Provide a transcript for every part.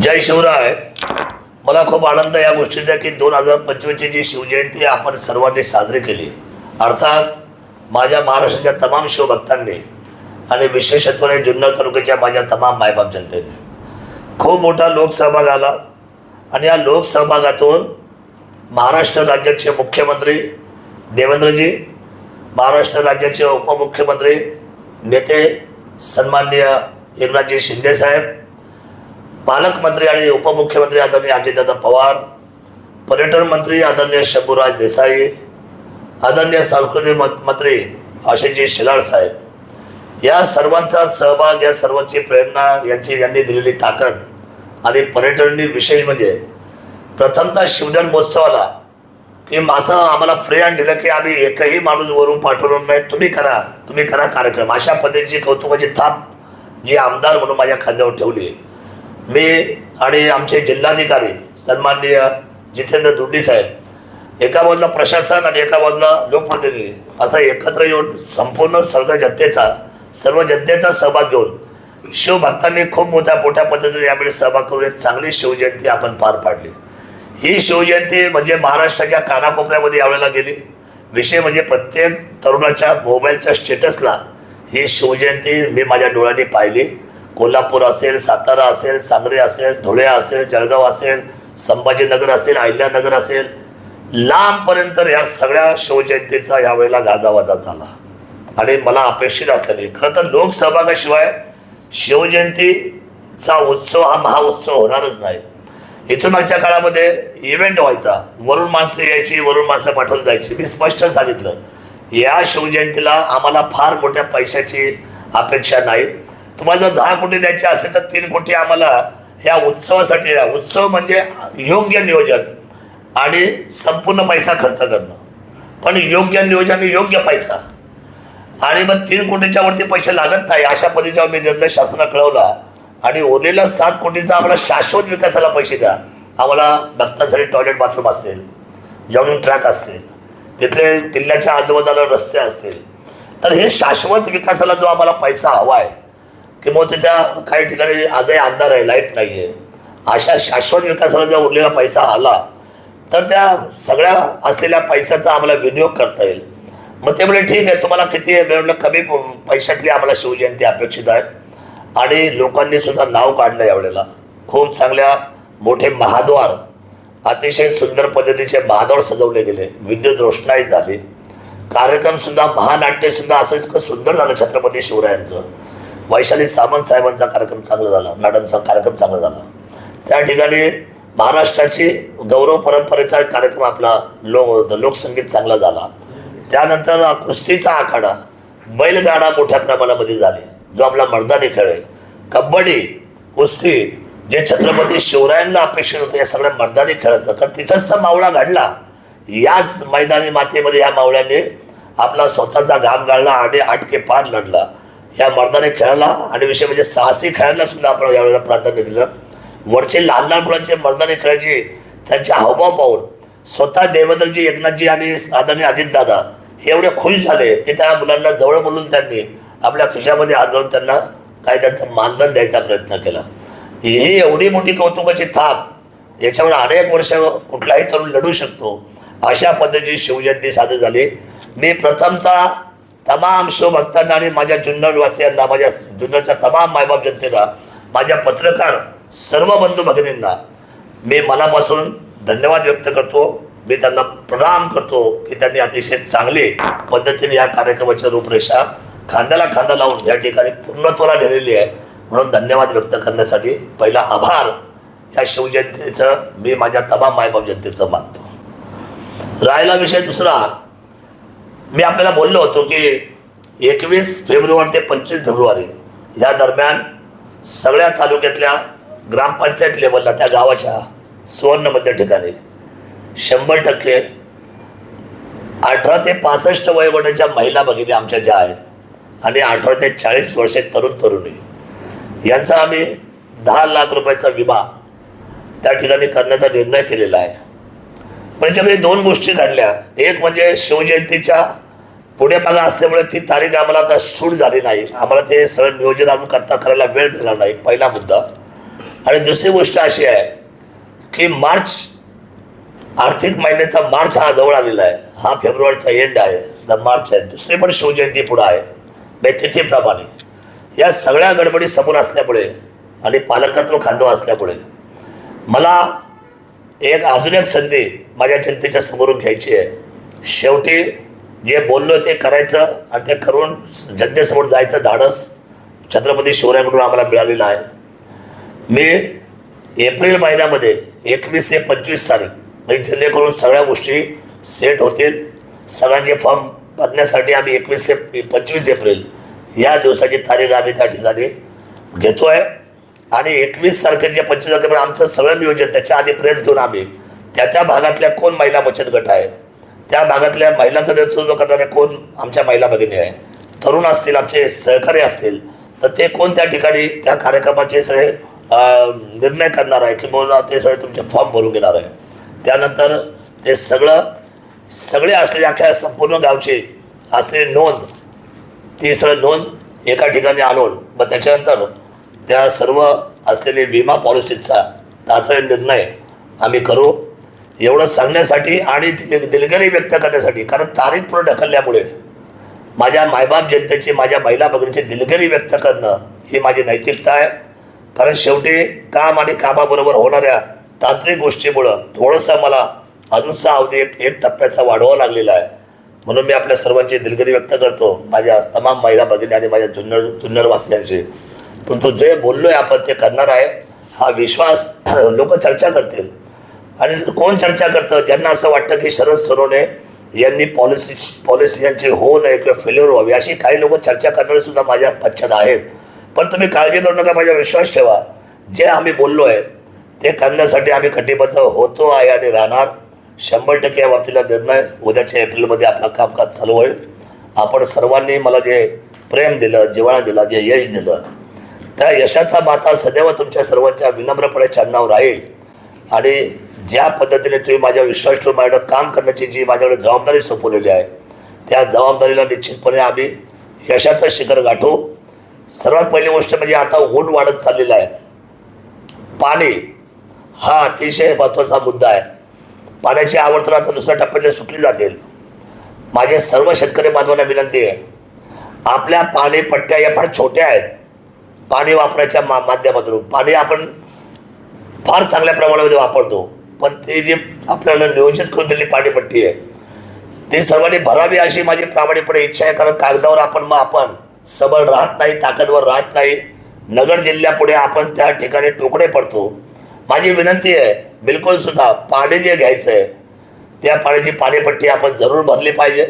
जय शिवराय. मला खूप आनंद या गोष्टीचा की दोन हजार पंचवीसची जी शिवजयंती आपण सर्वांनी साजरी केली. अर्थात माझ्या महाराष्ट्राच्या तमाम शिवभक्तांनी आणि विशेषत्वाने जुन्नर तालुक्याच्या माझ्या तमाम मायबाप जनतेने खूप मोठा लोकसहभाग आला. आणि या लोकसहभागातून महाराष्ट्र राज्याचे मुख्यमंत्री देवेंद्रजी महाराष्ट्र राज्याचे उपमुख्यमंत्री नेते सन्माननीय एकनाथजी शिंदेसाहेब पालकमंत्री आणि उपमुख्यमंत्री आदरणीय अजितदादा पवार पर्यटन मंत्री आदरणीय शंभूराज देसाई आदरणीय सांस्कृतिक मंत्री आशिषजी शेलार साहेब. या सर्वांचा सहभाग या सर्वांची प्रेरणा यांची यांनी दिलेली ताकद आणि पर्यटनाने विशेष म्हणजे प्रथमतः शिवजन महोत्सवाला की असं आम्हाला फ्री हँड दिलं की आम्ही एकही माणूस वरून पाठवणार नाही तुम्ही करा तुम्ही करा कार्यक्रम. अशा पद्धतीची कौतुकाची थाप जी आमदार म्हणून माझ्या खांद्यावर ठेवली मी आणि आमचे जिल्हाधिकारी सन्माननीय जितेंद्र दुंडी साहेब एका बाजूला प्रशासन आणि एका बाजूला लोकप्रतिनिधी असा एकत्र येऊन संपूर्ण सर्व जनतेचा सर्व जनतेचा सहभाग घेऊन शिवभक्तांनी खूप मोठ्या मोठ्या पद्धतीने यावेळी सहभाग करून एक चांगली शिवजयंती आपण पार पाडली. ही शिवजयंती म्हणजे महाराष्ट्राच्या कानाकोपऱ्यामध्ये यावेळेला गेली. विषय म्हणजे प्रत्येक तरुणाच्या मोबाईलच्या स्टेटसला ही शिवजयंती मी माझ्या डोळ्यांनी पाहिली. कोल्हापूर असेल सातारा असेल सांगरे असेल धुळे असेल जळगाव असेल संभाजीनगर असेल अहिल्यानगर असेल लांबपर्यंत या सगळ्या शिवजयंतीचा यावेळेला गाजावाजा झाला. आणि मला अपेक्षित असलेली खरं तर लोकसहभागाशिवाय शिवजयंतीचा उत्सव हा महाउत्सव होणारच नाही. इथून मागच्या काळामध्ये इव्हेंट व्हायचा. वरुण माणसं यायची वरुण माणसं पाठवून जायची. मी स्पष्ट सांगितलं या शिवजयंतीला आम्हाला फार मोठ्या पैशाची अपेक्षा नाही. तुम्हाला जर दहा कोटी द्यायचे असेल तर तीन कोटी आम्हाला या उत्सवासाठी द्या. उत्सव म्हणजे योग्य नियोजन आणि संपूर्ण पैसा खर्च करणं. पण योग्य नियोजन आणि योग्य पैसा. आणि मग तीन कोटीच्या वरती पैसे लागत नाही अशा पद्धतीचा मी निर्णय शासनाला कळवला. आणि उरलेला सात कोटीचा आम्हाला शाश्वत विकासाला पैसे द्या. आम्हाला भक्तांसाठी टॉयलेट बाथरूम असतील जॉगिंग ट्रॅक असतील तिथले किल्ल्याच्या आजूबाजूला रस्ते असतील तर हे शाश्वत विकासाला जो आम्हाला पैसा हवा आहे की मग काही ठिकाणी आजही अंधार आहे लाइट नाही आहे अशा शाश्वत विकासाला जर उरलेला पैसा आला तर त्या सगळ्या असलेल्या पैशाचा आम्हाला विनियोग करता येईल. मग ते म्हणजे ठीक आहे तुम्हाला किती आहे? म्हटलं कमी प- पैशातली आम्हाला शिवजयंती अपेक्षित आहे. आणि लोकांनी सुद्धा नाव काढलं यावेळेला. खूप चांगल्या मोठे महाद्वार अतिशय सुंदर पद्धतीचे महाद्वार सजवले गेले. विद्युत रोषणाई झाली. कार्यक्रमसुद्धा महानाट्यसुद्धा असं इतकं सुंदर झालं छत्रपती शिवरायांचं. वैशाली सामंत साहेबांचा कार्यक्रम चांगला झाला मॅडमचा कार्यक्रम चांगला झाला. त्या ठिकाणी महाराष्ट्राची गौरव परंपरेचा कार्यक्रम आपला लो लोकसंगीत चांगला झाला. त्यानंतर कुस्तीचा आखाडा बैलगाडा मोठ्या प्रमाणामध्ये झाले. जो आपला मर्दानी खेळ आहे. कबड्डी कुस्ती जे छत्रपती शिवरायांना अपेक्षित होतं या सगळ्या मर्दानी खेळाचं. कारण तिथंच तर मावळा घडला. याच मैदानी मातेमध्ये या मावळ्याने आपला स्वतःचा घाम गाळला आणि आटके पार लढला. या मर्दाने खेळायला आणि विषय म्हणजे साहसी खेळायला सुद्धा आपण यावेळेला प्राधान्य दिलं. वरचे लहान लहान मुलांचे मर्दाने खेळायचे त्यांचे हावभाव पाहून स्वतः देवेंद्रजी एकनाथजी आणि आदरणीय अजितदादा हे एवढे खुश झाले की त्या मुलांना जवळ बोलून त्यांनी आपल्या खिशामध्ये हात घालून त्यांना काय त्यांचं मानधन द्यायचा प्रयत्न केला. ही एवढी मोठी कौतुकाची थाप याच्यावर अनेक वर्ष कुठलाही तरुण लढू शकतो अशा पद्धतीची शिवजयंती साजरी झाली. मी प्रथमतः तमाम शिवभक्तांना आणि माझ्या जुन्नरवासियांना माझ्या जुन्नरच्या तमाम मायबाप जनतेला माझ्या पत्रकार सर्व बंधू भगिनींना मी मनापासून धन्यवाद व्यक्त करतो. मी त्यांना प्रणाम करतो की त्यांनी अतिशय चांगली पद्धतीने या कार्यक्रमाच्या रूपरेषा खांद्याला खांदा लावून या ठिकाणी पूर्णत्वाला नेलेली आहे. म्हणून धन्यवाद व्यक्त करण्यासाठी पहिला आभार या शिवजयंतीचं मी माझ्या तमाम मायबाप जनतेचं मानतो. राहिला विषय दुसरा. मी आपल्याला बोललो होतो की एकवीस फेब्रुवारी ते पंचवीस फेब्रुवारी या दरम्यान सगळ्या तालुक्यातल्या ग्रामपंचायत लेवलला त्या गावाच्या सुवर्णमध्य ठिकाणी शंभर टक्के अठरा ते पासष्ट वयोगटाच्या महिला भगिनी आमच्या ज्या आहेत आणि अठरा ते चाळीस वर्षे तरुण तरुणी यांचा आम्ही दहा लाख रुपयाचा विमा त्या ठिकाणी करण्याचा निर्णय केलेला आहे. पण याच्यामध्ये दोन गोष्टी घडल्या. एक म्हणजे शिवजयंतीच्या पुढे मागा असल्यामुळे ती तारीख आम्हाला आता सूट झाली नाही. आम्हाला ते सगळं नियोजन आम्ही करता करायला वेळ मिळाला नाही पहिला मुद्दा. आणि दुसरी गोष्ट अशी आहे की मार्च आर्थिक महिन्याचा मार्च हा जवळ आलेला आहे. हा फेब्रुवारीचा एंड आहे. आता मार्च आहे. दुसरी पण शिवजयंती पुढं आहे. म्हणजे तिथीप्रमाणे. या सगळ्या गडबडी समोर असल्यामुळे आणि पालकत्व खांदव असल्यामुळे मला एक अजून एक संधी माझ्या जनतेच्या समोरून घ्यायची आहे. शेवटी जे बोललो ते करायचं आणि ते करून जनतेसमोर जायचं धाडस छत्रपती शिवरायांकडून आम्हाला मिळालेलं आहे. मी एप्रिल महिन्यामध्ये एकवीस ते पंचवीस तारीख म्हणजे जेणेकरून सगळ्या गोष्टी सेट होतील. सगळ्यांचे फॉर्म भरण्यासाठी आम्ही एकवीस ते पंचवीस एप्रिल या दिवसाची तारीख आम्ही त्या ठिकाणी घेतो आहे आणि एकवीस तारखेचे पंचवीस तारखेपर्यंत आमचं सगळं नियोजन त्याच्या आधी प्रेस घेऊन आम्ही त्या त्या भागातल्या कोण महिला बचत गट आहे त्या भागातल्या महिलांचं नेतृत्व करणारे कोण आमच्या महिला भगिनी आहे? तरुण असतील आमचे सहकारी असतील तर ते कोण त्या ठिकाणी त्या कार्यक्रमाचे सगळे निर्णय करणार आहे किंवा ते सगळे तुमचे फॉर्म भरून घेणार आहे? त्यानंतर ते सगळं सगळे असलेले अख्ख्या संपूर्ण गावची असलेली नोंद ती सगळं नोंद एका ठिकाणी आणून मग त्याच्यानंतर त्या सर्व असलेले विमा पॉलिसीचा तातडीने निर्णय आम्ही करू. एवढं सांगण्यासाठी आणि दिल दिलगिरी व्यक्त करण्यासाठी कारण तारीख पुढे ढकलल्यामुळे माझ्या मायबाप जनतेची माझ्या महिला भगिनीची दिलगिरी व्यक्त करणं ही माझी नैतिकता आहे. कारण शेवटी काम आणि कामाबरोबर होणाऱ्या तांत्रिक गोष्टीमुळं थोडंसं मला अजूनचा अवधी एक एक टप्प्याचा वाढवावा लागलेला आहे. म्हणून मी आपल्या सर्वांची दिलगिरी व्यक्त करतो. माझ्या तमाम महिला भगिनी आणि माझ्या जुन्नर जुन्नरवासियांची परंतु जे बोललो आहे आपण ते करणार आहे हा विश्वास लोक चर्चा करतील. आणि कोण चर्चा करतं? ज्यांना असं वाटतं की शरद सरोने यांनी पॉलिसी पॉलिसी यांची होऊ नये किंवा फेल्युअर व्हावी अशी काही लोक चर्चा करणारे सुद्धा माझ्या पश्चात आहेत. पण तुम्ही काळजी करू नका माझ्या विश्वास ठेवा. जे आम्ही बोललो आहे ते करण्यासाठी आम्ही कटिबद्ध होतो आहे आणि राहणार. शंभर टक्के या बाबतीला निर्णय उद्याच्या एप्रिलमध्ये आपलं कामकाज चालू होईल. आपण सर्वांनी मला जे प्रेम दिलं जिवाळा दिला जे यश दिलं त्या यशाचा माता सदैव तुमच्या सर्वांच्या विनम्रपणे चरणावर राहील. आणि ज्या पद्धतीने तुम्ही माझ्या विश्वास ठेवून माझ्याकडे काम करण्याची जी माझ्याकडे जबाबदारी सोपवलेली आहे त्या जबाबदारीला निश्चितपणे आम्ही यशाचं शिखर गाठू. सर्वात पहिली गोष्ट म्हणजे आता ऊन वाढत चाललेला आहे. पाणी हा अतिशय महत्त्वाचा मुद्दा आहे. पाण्याची आवर्तन आता दुसऱ्या टप्प्याने सुटली जातील. माझे सर्व शेतकरी बांधवांना विनंती आहे. आपल्या पाणी पट्ट्या या फार छोट्या आहेत. पाणी वापरायच्या मा माध्यमातून. पाणी आपण फार चांगल्या प्रमाणामध्ये वापरतो. पण ते जे आपल्याला नियोजित करून दिलेली पाणीपट्टी आहे ती सर्वांनी भरावी अशी माझी प्रामाणिकपणे इच्छा आहे. कारण कागदावर आपण मग आपण सबळ राहत नाही ताकदवर राहत नाही. नगर जिल्ह्यापुढे आपण त्या ठिकाणी तुकडे पडतो. माझी विनंती आहे बिलकुल सुद्धा पाणी जे घ्यायचं आहे त्या पाण्याची पाणीपट्टी आपण जरूर भरली पाहिजे.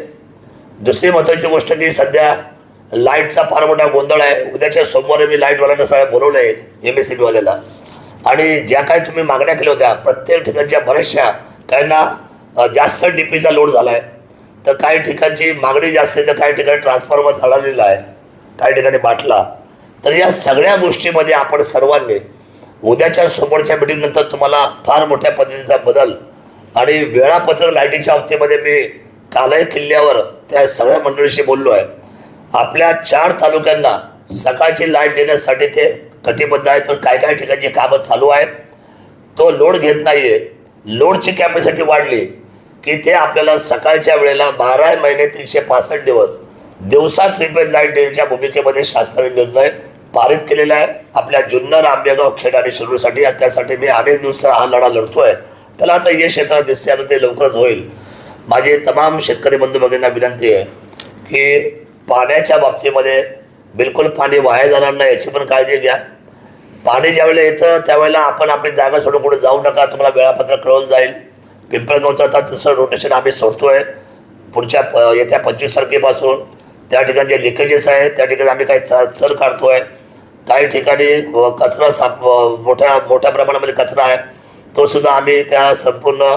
दुसरी महत्त्वाची गोष्ट की सध्या लाईटचा फार मोठा गोंधळ आहे. उद्याच्या सोमवारी मी लाईटवाल्यांना सगळ्या बोलवलं आहे एम एस सी बीवाल्याला आणि ज्या काही तुम्ही मागण्या केल्या होत्या प्रत्येक ठिकाणच्या बऱ्याचशा काहींना जास्त डी पीचा लोड झाला आहे तर काही ठिकाणची मागणी जास्त आहे तर काही ठिकाणी ट्रान्सफॉर्मर झालेला आहे काही ठिकाणी बाटला. तर या सगळ्या गोष्टीमध्ये आपण सर्वांनी उद्याच्या समोरच्या मिटिंगनंतर तुम्हाला फार मोठ्या पद्धतीचा बदल आणि वेळापत्रक लाईटीच्या बाबतीमध्ये मी कालही किल्ल्यावर त्या सगळ्या मंडळीशी बोललो आहे आपल्या चार तालुक्यांना सकाळची लाइट देण्यासाठी ते कटिबद्ध आहेत. पण काय काय ठिकाणची कामं चालू आहेत तो लोड घेत नाही आहे लोडची कॅपॅसिटी वाढली की ते आपल्याला सकाळच्या वेळेला बारा महिने तीनशे पासष्ट दिवस दिवसात रिपेज लाइट देण्याच्या भूमिकेमध्ये शासनाने निर्णय पारित केलेला आहे. आपल्या जुन्नर आंबेगाव खेड आणि शिरूरसाठी आणि त्यासाठी मी अनेक दिवस हा लढा लढतो आहे त्याला आता या क्षेत्रात दिसते आता ते लवकरच होईल. माझे तमाम शेतकरी बंधू भगिनींना विनंती आहे की पाण्याच्या बाबतीमध्ये बिलकुल पाणी वाया जाणार नाही याची पण काळजी घ्या. पाणी ज्यावेळेला येतं त्यावेळेला आपण आपली जागा सोडून कुठे जाऊ नका तुम्हाला वेळापत्रक कळवलं जाईल. पिंपळगावचं आता दुसरं रोटेशन आम्ही सोडतोय. पुढच्या प येत्या पंचवीस तारखेपासून. त्या ठिकाणी जे लिकेजेस आहेत त्या ठिकाणी आम्ही काही चर काढतो काढतोय. काही ठिकाणी कचरा साप मोठ्या मोठ्या प्रमाणामध्ये कचरा आहे. तो सुद्धा आम्ही त्या संपूर्ण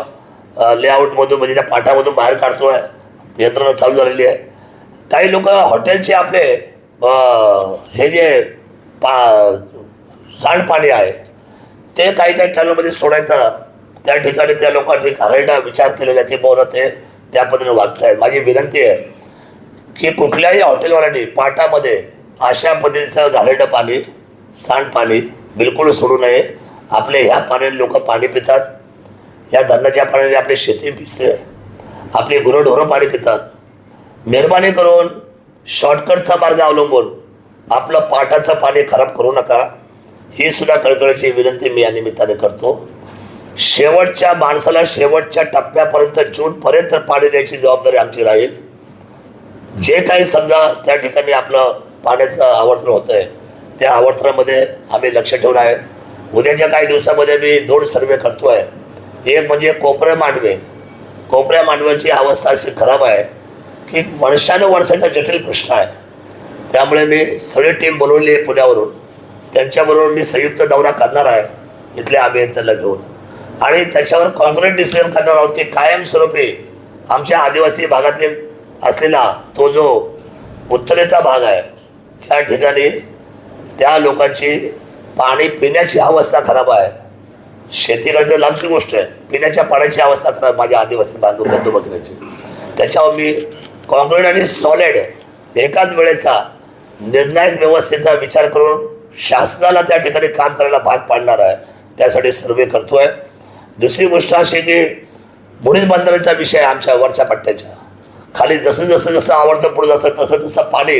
लेआउटमधून म्हणजे त्या पाठामधून बाहेर काढतोय. यंत्रणा चालू झालेली आहे. काही लोक हॉटेलचे आपले हे जे पा सांडपाणी आहे ते काही काही कॅलोमध्ये सोडायचं त्या ठिकाणी त्या लोकांनी घाणेरडा विचार केलेला आहे की बरं ते त्या पद्धतीने वागत आहेत माझी विनंती आहे की कुठल्याही हॉटेलवाल्यांनी पाटामध्ये अशा पद्धतीचं घाणेरडं पाणी सांडपाणी बिलकुल सोडू नये. आपले ह्या पाण्याने लोक पाणी पितात. या धरणाच्या पाण्याने आपली शेती भिजते. आपली गुरंढोरं पाणी पितात. मेहरबानी करून शॉर्टकटचा मार्ग अवलंबून आपलं पाटाचं पाणी खराब करू नका. ही सुद्धा कळकळीची विनंती मी या निमित्ताने करतो. शेवटच्या माणसाला शेवटच्या टप्प्यापर्यंत जूनपर्यंत पाणी द्यायची जबाबदारी आमची राहील. जे काही समजा त्या ठिकाणी आपलं पाण्याचं आवर्तन होतं आहे त्या आवर्तनामध्ये आम्ही लक्ष ठेवून आहे. उद्याच्या काही दिवसामध्ये मी दोन सर्वे करतो आहे एक म्हणजे कोपऱ्या मांडवे. कोपऱ्या मांडव्याची अवस्था अशी खराब आहे. की वर्षानुवर्षाचा जटिल प्रश्न आहे. त्यामुळे मी सगळी टीम बोलवली आहे पुण्यावरून. त्यांच्याबरोबर मी संयुक्त दौरा करणार आहे इथल्या अभियंत्याला घेऊन. आणि त्याच्यावर कॉन्क्रीट डिसिजन करणार आहोत की कायमस्वरूपी आमच्या आदिवासी भागातले असलेला तो जो उत्तरेचा भाग आहे त्या ठिकाणी त्या लोकांची पाणी पिण्याची अवस्था खराब आहे. शेती करायचं लांबची गोष्ट आहे. पिण्याच्या पाण्याची अवस्था खराब माझ्या आदिवासी बांधव बंधू भगिनीची. त्याच्यावर मी कॉन्क्रीट आणि सॉलिड एकाच वेळेचा निर्णायक व्यवस्थेचा विचार करून शासनाला त्या ठिकाणी काम करायला भाग पाडणार आहे. त्यासाठी सर्वे करतो आहे दुसरी गोष्ट अशी की मुळीच बंदराचा विषय आमच्या वरच्या पट्ट्याच्या. खाली जसं जसं जसं आवडतं पुढे जातं तसं तसं पाणी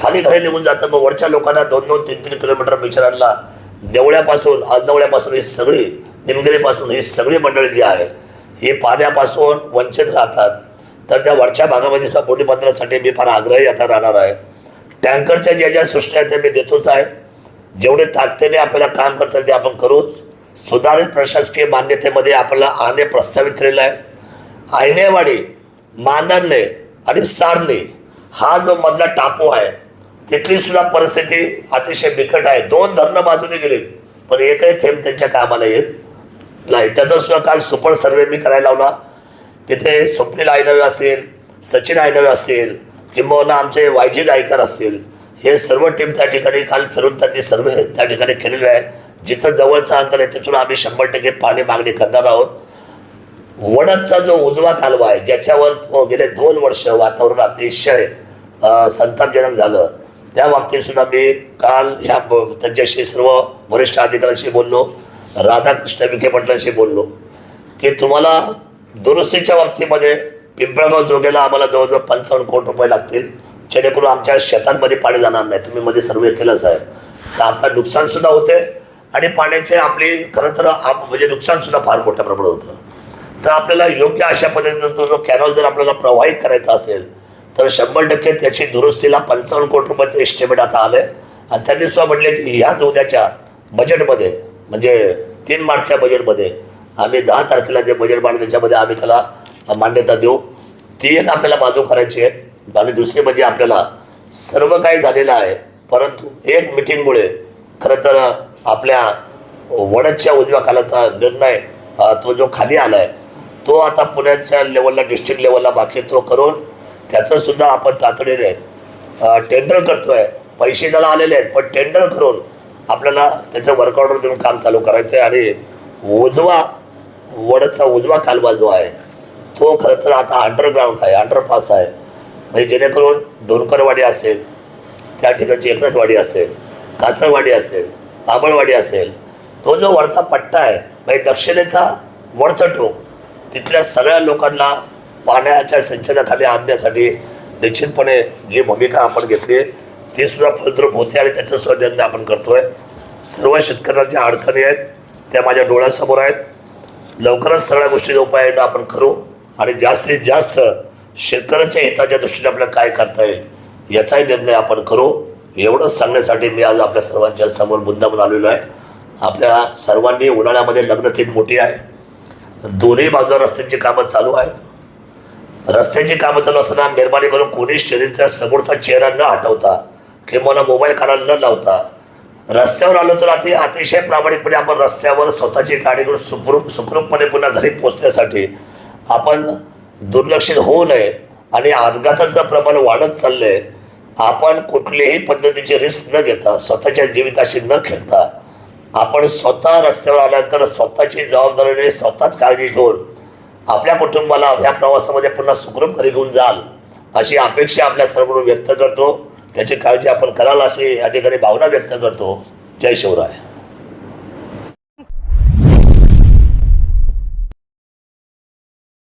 खाली घरी निघून जातं. मग वरच्या लोकांना दोन दोन तीन तीन किलोमीटर बिचारांना देवळ्यापासून आजदवळ्यापासून ही सगळी निमगिरीपासून ही सगळी मंडळी जी आहे ही पाण्यापासून वंचित राहतात. तर त्या वरच्या भागामध्ये सुद्धा मी फार आग्रही आता राहणार आहे. टँकरच्या ज्या ज्या सूचना आहेत त्या मी देतोच आहे. जेवढे ताकदीने आपल्याला काम करतात ते आपण करूच. सुधारित प्रशासकीय मान्यतेमध्ये आपल्याला आणे प्रस्तावित केलेलं आहे. आयनेवाडी मांदरणे आणि सारणे हा जो मधला टापू आहे तिथली सुद्धा परिस्थिती अतिशय बिकट आहे. दोन धरणं बाजूने गेले पण एकही थेंब त्यांच्या कामाला येत नाही. त्याचा सुद्धा काल सुपर सर्वे मी करायला लावला. तिथे स्वप्नील आयनवे असेल सचिन आयनवे असेल किंबहुना आमचे वायजी गायकर असतील हे सर्व टीम त्या ठिकाणी काल फिरून त्यांनी सर्वे त्या ठिकाणी केलेलं आहे जिथं जवळचं अंतर आहे तिथून आम्ही शंभर टक्के पाणी मागणी करणार आहोत. वडदचा जो उजवा कालवा आहे ज्याच्यावर गेले दोन वर्ष वातावरण अतिशय संतापजनक झालं त्या बाबतीत सुद्धा मी काल ह्या ब- त्यांच्याशी सर्व वरिष्ठ अधिकाऱ्यांशी बोललो राधाकृष्ण विखे पाटलांशी बोललो की तुम्हाला दुरुस्तीच्या बाबतीमध्ये पिंपळगाव जोगेला आम्हाला जवळजवळ पंचावन्न कोटी रुपये लागतील. जेणेकरून आमच्या शेतांमध्ये पाणी जाणार नाही. तुम्ही मध्ये सर्वे केलं साहेब. तर आपलं नुकसान सुद्धा होते आणि पाण्याचे आपली खरं तर म्हणजे नुकसान सुद्धा फार मोठ्या प्रमाणात होतं. तर आपल्याला योग्य अशा पद्धतीचा तो जो कॅनॉल जर आपल्याला प्रवाहित करायचा असेल तर शंभर टक्के त्याची दुरुस्तीला पंचावन्न कोटी रुपयाचं एस्टिमेट आता आलं आहे आणि त्यांनी सुद्धा म्हटले की ह्याच उद्याच्या बजेटमध्ये म्हणजे तीन मार्चच्या बजेटमध्ये आम्ही दहा तारखेला जे बजेट मांडलं त्याच्यामध्ये आम्ही त्याला मान्यता देऊ. ती एक आपल्याला बाजू करायची आहे. आणि दुसरी म्हणजे आपल्याला सर्व काही झालेलं आहे परंतु एक मिटिंगमुळे खरं तर आपल्या वडदच्या उजव्या खालाचा निर्णय तो जो खाली आला आहे तो आता पुण्याच्या लेवलला डिस्ट्रिक्ट लेवलला बाकी तो करून त्याचंसुद्धा आपण तातडीने टेंडर करतो आहे पैसे त्याला आलेले आहेत पण टेंडर करून आपल्याला त्याचं वर्कआउटवर देऊन काम चालू करायचं आहे आणि उजवा वडचा उजवा कालवा जो आहे तो खरं तर आता अंडरग्राऊंड आहे अंडरपास आहे. म्हणजे जेणेकरून दोनकरवाडी असेल त्या ठिकाणची एकनाथवाडी असेल काचरवाडी असेल बाबळवाडी असेल तो जो वरचा पट्टा आहे म्हणजे दक्षिणेचा वरचं टोक तिथल्या सगळ्या लोकांना पाण्याच्या सिंचनाखाली आणण्यासाठी निश्चितपणे जी भूमिका आपण घेतली आहे ती सुद्धा फलद्रूप होते आणि त्याचा सुद्धा निर्णय आपण करतोय. सर्व शेतकऱ्यांच्या अडचणी आहेत त्या माझ्या डोळ्यासमोर आहेत. लवकरच सगळ्या गोष्टीचा उपाययोजना आपण करू. आणि जास्तीत जास्त शेतकऱ्यांच्या हिताच्या दृष्टीने आपल्याला काय करता येईल याचाही निर्णय आपण करू. एवढंच सांगण्यासाठी मी आज आपल्या सर्वांच्या समोर मुद्दामून आलेलो आहे. आपल्या सर्वांनी उन्हाळ्यामध्ये लग्न तीन मोठी आहे. दोन्ही बाजूला रस्त्यांची कामं चालू आहेत. रस्त्याची कामं चालू असताना मेहरबानी करून कोणी स्टेरिंगचा समोरचा चेहरा न हटवता किंवा मोबाईल कानाला न लावता रस्त्यावर आलो तर अति अतिशय प्रामाणिकपणे आपण रस्त्यावर स्वतःची गाडी करून सुखरूप सुखरूपपणे पुन्हा घरी पोहोचण्यासाठी आपण दुर्लक्षित होऊ नये आणि अपघाताचं प्रमाण वाढत चाललंय आपण कुठल्याही पद्धतीची रिस्क न घेता स्वतःच्या जीविताशी न खेळता आपण स्वतः रस्त्यावर आल्यानंतर स्वतःची जबाबदारीने स्वतःच काळजी घेऊन आपल्या कुटुंबाला ह्या प्रवासामध्ये पुन्हा सुखरूप घरी घेऊन जाल अशी अपेक्षा आपल्या सर्व व्यक्त करतो. त्याची काळजी आपण कराल असे या ठिकाणी भावना व्यक्त करतो. जय शिवराय.